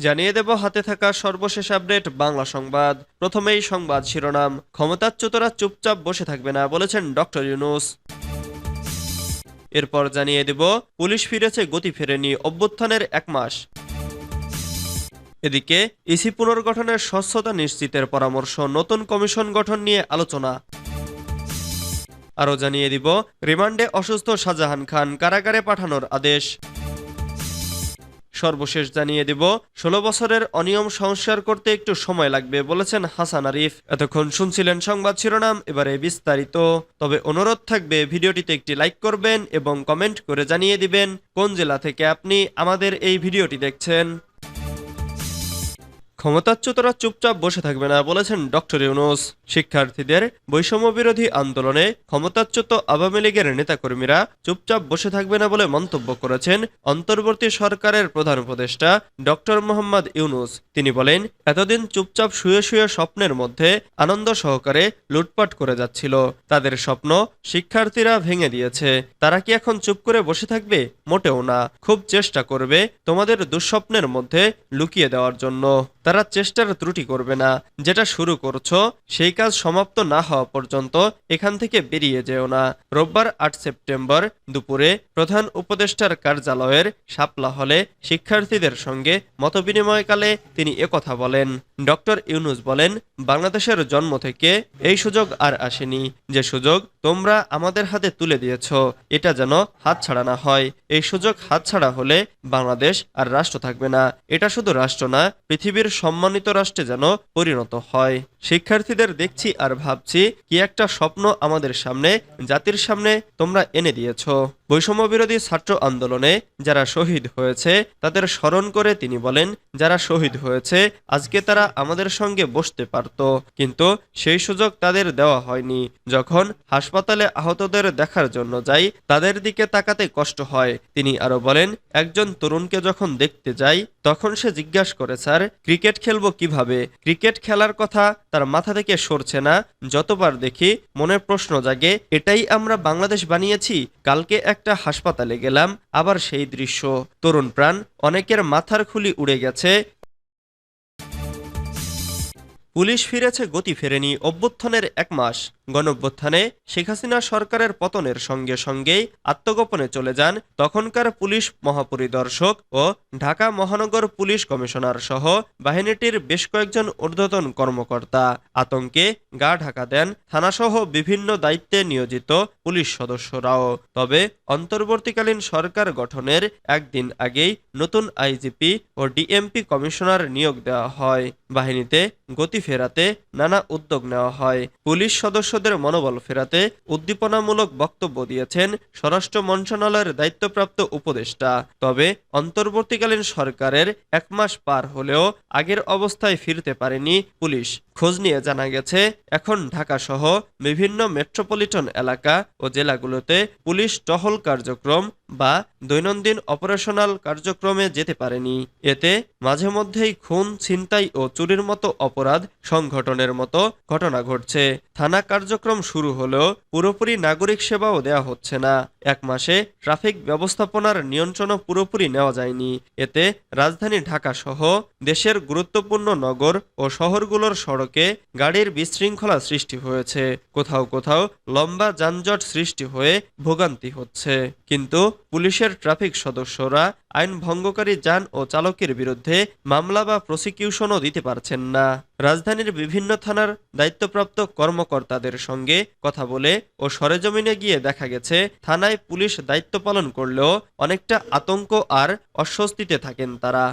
জানিয়ে দেব হাতে থাকা সর্বশেষ আপডেট, বাংলা সংবাদ। প্রথমেই সংবাদ শিরোনাম। ক্ষমতাচ্যুতরা চুপচাপ বসে থাকবে না, বলেছেন ডক্টর ইউনুস। এরপর জানিয়ে দেব, পুলিশ ফিরেছে, গতি ফেরেনি, অভ্যুত্থানের এক মাস। এদিকে, ইসি পুনর্গঠনের স্বচ্ছতা নিশ্চিতের পরামর্শ, নতুন কমিশন গঠন নিয়ে আলোচনা। আরও জানিয়ে দিব, রিমান্ডে অসুস্থ শাহজাহান খান, কারাগারে পাঠানোর আদেশ। সর্বশেষ জানিয়ে দিব, ষোলো বছরের অনিয়ম সংস্কার করতে একটু সময় লাগবে, বলেছেন হাসান আরিফ। এতক্ষণ শুনছিলেন সংবাদ শিরোনাম, এবারে বিস্তারিত। তবে অনুরোধ থাকবে, ভিডিওটিতে একটি লাইক করবেন এবং কমেন্ট করে জানিয়ে দিবেন, কোন জেলা থেকে আপনি আমাদের এই ভিডিওটি দেখছেন। ক্ষমতাচ্যুতরা চুপচাপ বসে থাকবে না, বলেছেন ডক্টর ইউনুস। শিক্ষার্থীদের বৈষম্য বিরোধী আন্দোলনে ক্ষমতাচ্যুত আওয়ামী লীগের নেতাকর্মীরা চুপচাপ বসে থাকবে না বলে মন্তব্য করেছেন অন্তর্বর্তী সরকারের প্রধান উপদেষ্টা ডক্টর মোহাম্মদ ইউনুস। তিনি বলেন, এতদিন চুপচাপ শুয়ে শুয়ে স্বপ্নের মধ্যে আনন্দ সহকারে লুটপাট করে যাচ্ছিল। তাদের স্বপ্ন শিক্ষার্থীরা ভেঙে দিয়েছে। তারা কি এখন চুপ করে বসে থাকবে? মোটেও না। খুব চেষ্টা করবে তোমাদের দুঃস্বপ্নের মধ্যে লুকিয়ে দেওয়ার জন্য। তারা চেষ্টার ত্রুটি করবে না। যেটা শুরু করছ, সেই কাজ সমাপ্ত না হওয়া পর্যন্ত এখান থেকে বেরিয়ে যেও না। রোববার আট সেপ্টেম্বর দুপুরে প্রধান উপদেষ্টার কার্যালয়ের শাপলা হলে শিক্ষার্থীদের সঙ্গে মতবিনিময়কালে তিনি একথা বলেন। ডক্টর ইউনুস বলেন, বাংলাদেশের জন্ম থেকে এই সুযোগ আর আসেনি। যে সুযোগ তোমরা আমাদের হাতে তুলে দিয়েছ, এটা যেন হাতছাড়া না হয়। এই সুযোগ হাতছাড়া হলে বাংলাদেশ আর রাষ্ট্র থাকবে না। এটা শুধু রাষ্ট্র না, পৃথিবীর সম্মানিত রাষ্ট্রে যেন পরিণত হয়। শিক্ষার্থীদের দেখছি আর ভাবছি, কি একটা স্বপ্ন আমাদের সামনে, জাতির সামনে তোমরা এনে দিয়েছ। বৈষম্য বিরোধী ছাত্র আন্দোলনে যারা শহীদ হয়েছে, তাদের স্মরণ করে তিনি বলেন, যারা শহীদ হয়েছে, আজকে তারা আমাদের সঙ্গে বসতে পারত। কিন্তু সেই সুযোগ তাদের দেওয়া হয়নি। যখন হাসপাতালে আহতদের দেখার জন্য যাই, তাদের দিকে তাকাতে কষ্ট হয়। তিনি আরও বলেন, একজন তরুণকে যখন দেখতে যাই, তখন সে জিজ্ঞাসা করে, স্যার, ক্রিকেট খেলব কীভাবে? ক্রিকেট খেলার কথা তার মাথা থেকে সরছে না। যতবার দেখি মনের প্রশ্ন জাগে, এটাই আমরা বাংলাদেশ বানিয়েছি? কালকে একটা হাসপাতালে গেলাম, আবার সেই দৃশ্য। তরুণ প্রাণ, অনেকের মাথার খুলি উড়ে গেছে পুলিশ ফিরেছে, গতি ফেরেনি। অভ্যুত্থানের এক মাস। গণঅভ্যুত্থানে শেখ হাসিনা সরকারের পতনের সঙ্গে সঙ্গেই আত্মগোপনে চলে যান তখনকার পুলিশ মহাপরিদর্শক ও ঢাকা মহানগর পুলিশ কমিশনার সহ বাহিনীটির বেশ কয়েকজন ঊর্ধ্বতন কর্মকর্তা। আতঙ্কে গা ঢাকা দেন থানাসহ বিভিন্ন দায়িত্বে নিয়োজিত পুলিশ সদস্যরাও। তবে অন্তর্বর্তীকালীন সরকার গঠনের একদিন আগেই নতুন আইজিপি ও ডিএমপি কমিশনার নিয়োগ দেওয়া হয়। বাহিনীতে গতি ফেরাতে নানা উদ্যোগ নেওয়া হয়। পুলিশ সদস্যদের মনোবল ফেরাতে উদ্দীপনামূলক বক্তব্য দিয়েছেন স্বরাষ্ট্র মন্ত্রণালয়ের দায়িত্বপ্রাপ্ত উপদেষ্টা। তবে অন্তর্বর্তীকালীন সরকারের এক মাস পার হলেও আগের অবস্থায় ফিরতে পারেনি পুলিশ। খোঁজ নিয়ে জানা গেছে, এখন ঢাকা সহ বিভিন্ন মেট্রোপলিটন এলাকা ও জেলাগুলোতে পুলিশ টহল কার্যক্রম বা দৈনন্দিন অপারেশনাল কার্যক্রমে যেতে পারেনি। এতে মাঝে মধ্যেই খুন, ছিনতাই ও চুরির মতো অপরাধ সংঘটনের মতো ঘটনা ঘটছে। থানা কার্যক্রম শুরু হলেও পুরোপুরি নাগরিক সেবাও দেওয়া হচ্ছে না। এক মাসে ট্রাফিক ব্যবস্থাপনার নিয়ন্ত্রণও পুরোপুরি নেওয়া যায়নি। এতে রাজধানী ঢাকা সহ দেশের গুরুত্বপূর্ণ নগর ও শহরগুলোর সড়কে গাড়ির বিশৃঙ্খলা সৃষ্টি হয়েছে। কোথাও কোথাও লম্বা যানজট সৃষ্টি হয়ে ভোগান্তি হচ্ছে। কিন্তু পুলিশের ট্রাফিক সদস্যরা আইন ভঙ্গকারী যান ও চালকের বিরুদ্ধে মামলা বা প্রসিকিউশনও দিতে পারছেন না। রাজধানীর বিভিন্ন থানার দায়িত্বপ্রাপ্ত কর্মকর্তাদের সঙ্গে কথা বলে ও সরেজমিনে গিয়ে দেখা গেছে, থানায় পুলিশ দায়িত্ব পালন করলেও অনেকটা আতঙ্ক আর অস্বস্তিতে থাকেন তারা।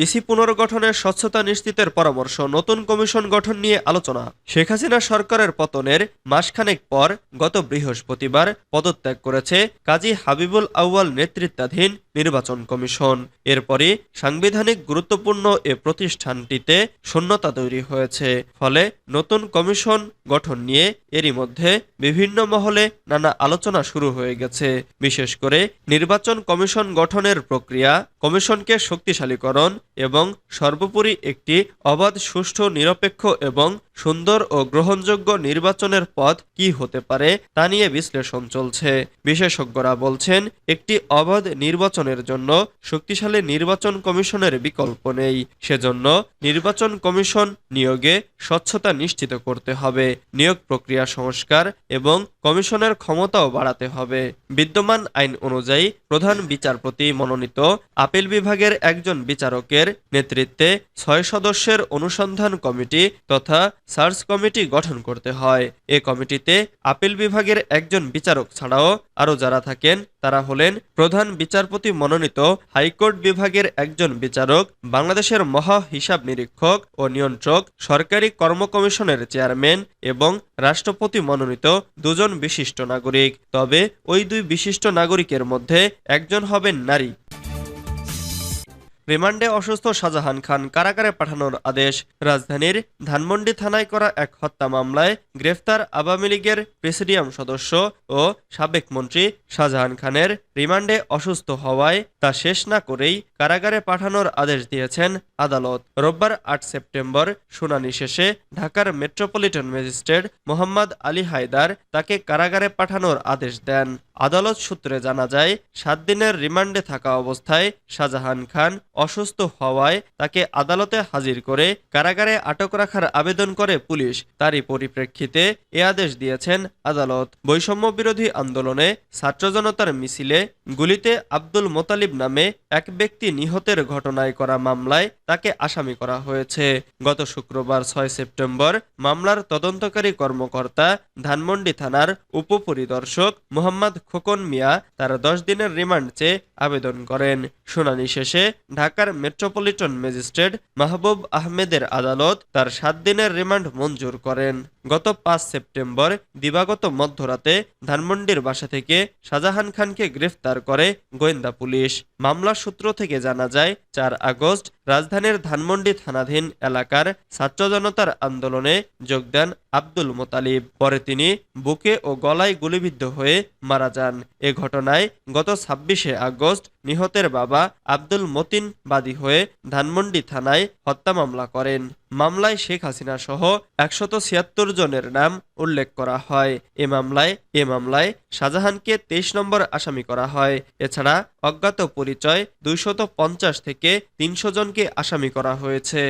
ইসি পুনর্গঠনের স্বচ্ছতা নিশ্চিতের পরামর্শ নতুন কমিশন গঠন নিয়ে আলোচনা। শেখ হাসিনা সরকারের পতনের মাসখানেক পর গত বৃহস্পতিবার পদত্যাগ করেছে কাজী হাবিবুল আউয়াল নেতৃত্বাধীন নির্বাচন কমিশন। এরপরই সাংবিধানিক গুরুত্বপূর্ণ এ প্রতিষ্ঠানটিতে শূন্যতা তৈরি হয়েছে। ফলে নতুন কমিশন গঠন নিয়ে এরই মধ্যে বিভিন্ন মহলে নানা আলোচনা শুরু হয়ে গেছে। বিশেষ করে নির্বাচন কমিশন গঠনের প্রক্রিয়া, কমিশনকে শক্তিশালীকরণ এবং সর্বোপরি একটি অবাধ, সুষ্ঠু, নিরপেক্ষ এবং সুন্দর ও গ্রহণযোগ্য নির্বাচনের পথ কি হতে পারে তা নিয়ে বিশ্লেষণ চলছে। বিশেষজ্ঞরা বলছেন, একটি অবাধ নির্বাচনের জন্য শক্তিশালী নির্বাচন কমিশনের বিকল্প নেই। সেজন্য নির্বাচন কমিশন নিয়োগে স্বচ্ছতা নিশ্চিত করতে হবে। নিয়োগ প্রক্রিয়া সংস্কার এবং কমিশনের ক্ষমতাও বাড়াতে হবে। বিদ্যমান আইন অনুযায়ী প্রধান বিচারপতি মনোনীত আপিল বিভাগের একজন বিচারকের নেতৃত্বে ছয় সদস্যের অনুসন্ধান কমিটি তথা সার্চ কমিটি গঠন করতে হয়। এ কমিটিতে আপিল বিভাগের একজন বিচারক ছাড়াও আরও যারা থাকেন, তারা হলেন প্রধান বিচারপতি মনোনীত হাইকোর্ট বিভাগের একজন বিচারক, বাংলাদেশের মহা হিসাব নিরীক্ষক ও নিয়ন্ত্রক, সরকারি কর্ম কমিশনের চেয়ারম্যান এবং রাষ্ট্রপতি মনোনীত দুজন বিশিষ্ট নাগরিক। তবে ওই দুই বিশিষ্ট নাগরিকের মধ্যে একজন হবেন নারী। রিমান্ডে অসুস্থ শাহজাহান খান কারাগারে পাঠানোর আদেশ। রাজধানীর ধানমন্ডি থানায় করা এক হত্যা মামলায় গ্রেফতার আওয়ামী লীগের প্রেসিডিয়াম সদস্য ও সাবেক মন্ত্রী শাহজাহান খানের রিমান্ডে অসুস্থ হওয়ায় তা শেষ না করেই কারাগারে পাঠানোর আদেশ দিয়েছেন আদালত। রোববার আট সেপ্টেম্বর শুনানি শেষে ঢাকার মেট্রোপলিটন ম্যাজিস্ট্রেট মোহাম্মদ আলী হায়দার তাকে কারাগারে পাঠানোর আদেশ দেন। আদালত সূত্রে জানা যায়, সাত দিনের রিমান্ডে থাকা অবস্থায় শাহজাহান খান অসুস্থ হওয়ায় তাকে আদালতে হাজির করে কারাগারে আটক রাখার আবেদন করে পুলিশ। তারই পরিপ্রেক্ষিতে এ আদেশ দিয়েছেন আদালত। বৈষম্য বিরোধী আন্দোলনে ছাত্র জনতার মিছিলে গুলিতে আব্দুল মোতালিব নামে এক ব্যক্তি নিহতের ঘটনায় করা মামলায় তাকে আসামি করা হয়েছে। গত শুক্রবার ছয় সেপ্টেম্বর মামলার তদন্তকারী কর্মকর্তা ধানমন্ডি থানার উপপরিদর্শক মোহাম্মদ খোকন মিয়া তার দশ দিনের রিমান্ড চেয়ে আবেদন করেন। শুনানি শেষে ঢাকার মেট্রোপলিটন ম্যাজিস্ট্রেট মাহবুব আহমেদের আদালত তার সাত দিনের রিমান্ড মঞ্জুর করেন। গত পাঁচ সেপ্টেম্বর দিবাগত মধ্যরাতে ধানমন্ডির বাসা থেকে শাহজাহান খানকে গ্রেফতার করে গোয়েন্দা পুলিশ। মামলার সূত্র থেকে জানা যায়, চার আগস্ট রাজধানীর ধানমন্ডি থানাধীন এলাকার ছাত্র জনতার আন্দোলনে যোগ দেন আব্দুল মোতালিব। পরে তিনি বুকে ও গলায় গুলিবিদ্ধ হয়ে মারা যান। এ ঘটনায় গত ছাব্বিশে আগস্ট নিহতের বাবা আব্দুল মতিন বাদী হয়ে ধানমন্ডি থানায় হত্যা মামলা করেন। মামলায় শেখ হাসিনা সহ একশত ছিয়াত্তর জনের নাম উল্লেখ করা হয়। এ মামলায় এ মামলায় শাহজাহানকে তেইশ নম্বর আসামি করা হয়। এছাড়া অজ্ঞাত পরিচয় দুইশত থেকে তিনশো জনকে আসামি করা হয়েছে।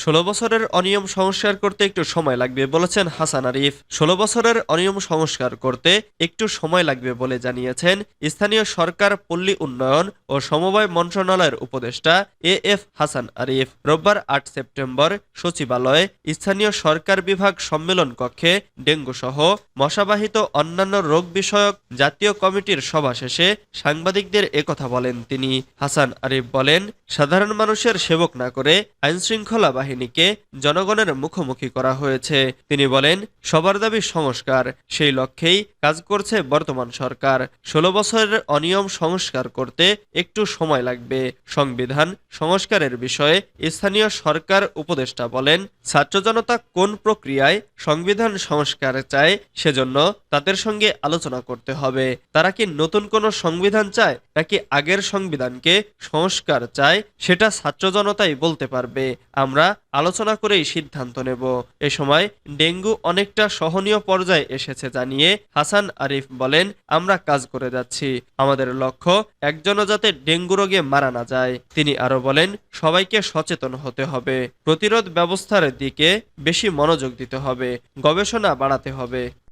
ষোলো বছরের অনিয়ম সংস্কার করতে একটু সময় লাগবে বলেছেন হাসান আরিফ। ষোলো বছরের অনিয়ম সংস্কার করতে একটু সময় লাগবে বলে জানিয়েছেন স্থানীয় সরকার পল্লী উন্নয়ন ও সমবায় মন্ত্রণালয়ের উপদেষ্টা এ এফ হাসান আরিফ। রোববার আট সেপ্টেম্বর সচিবালয়ে স্থানীয় সরকার বিভাগ সম্মেলন কক্ষে ডেঙ্গু সহ মশাবাহিত অন্যান্য রোগ বিষয়ক জাতীয় কমিটির সভা শেষে সাংবাদিকদের একথা বলেন তিনি। হাসান আরিফ বলেন সাধারণ মানুষের সেবক না করে আইনশৃঙ্খলা বাহিনীকে জনগণের মুখোমুখি করা হয়েছে। তিনি বলেন, সবার দাবি সংস্কার, সেই লক্ষ্যেই কাজ করছে বর্তমান সরকার। ষোলো বছরের অনিয়ম সংস্কার করতে একটু সময় লাগবে। সংবিধান সংস্কারের বিষয়ে স্থানীয় সরকার উপদেষ্টা বলেন, ছাত্র জনতা কোন প্রক্রিয়ায় সংবিধান সংস্কার চায় সেজন্য তাদের সঙ্গে আলোচনা করতে হবে। তারা কি নতুন কোনো সংবিধান চায় নাকি আগের সংবিধানকে সংস্কার চায়? সেটা ছাত্র জনতাই বলতে পারবে। আমরা আলোচনা করেই সিদ্ধান্ত নেব। এ সময় ডেঙ্গু অনেকটা সহনীয় পর্যায়ে এসেছে জানিয়ে হাসান আরিফ বলেন, আমরা কাজ করে যাচ্ছি। আমাদের লক্ষ্য, একজনও যাতে ডেঙ্গু রোগে মারা না যায়। তিনি আরও বলেন, সবাইকে সচেতন হতে হবে। প্রতিরোধ ব্যবস্থার দিকে বেশি মনোযোগ দিতে হবে। গবেষণা বাড়াতে হবে।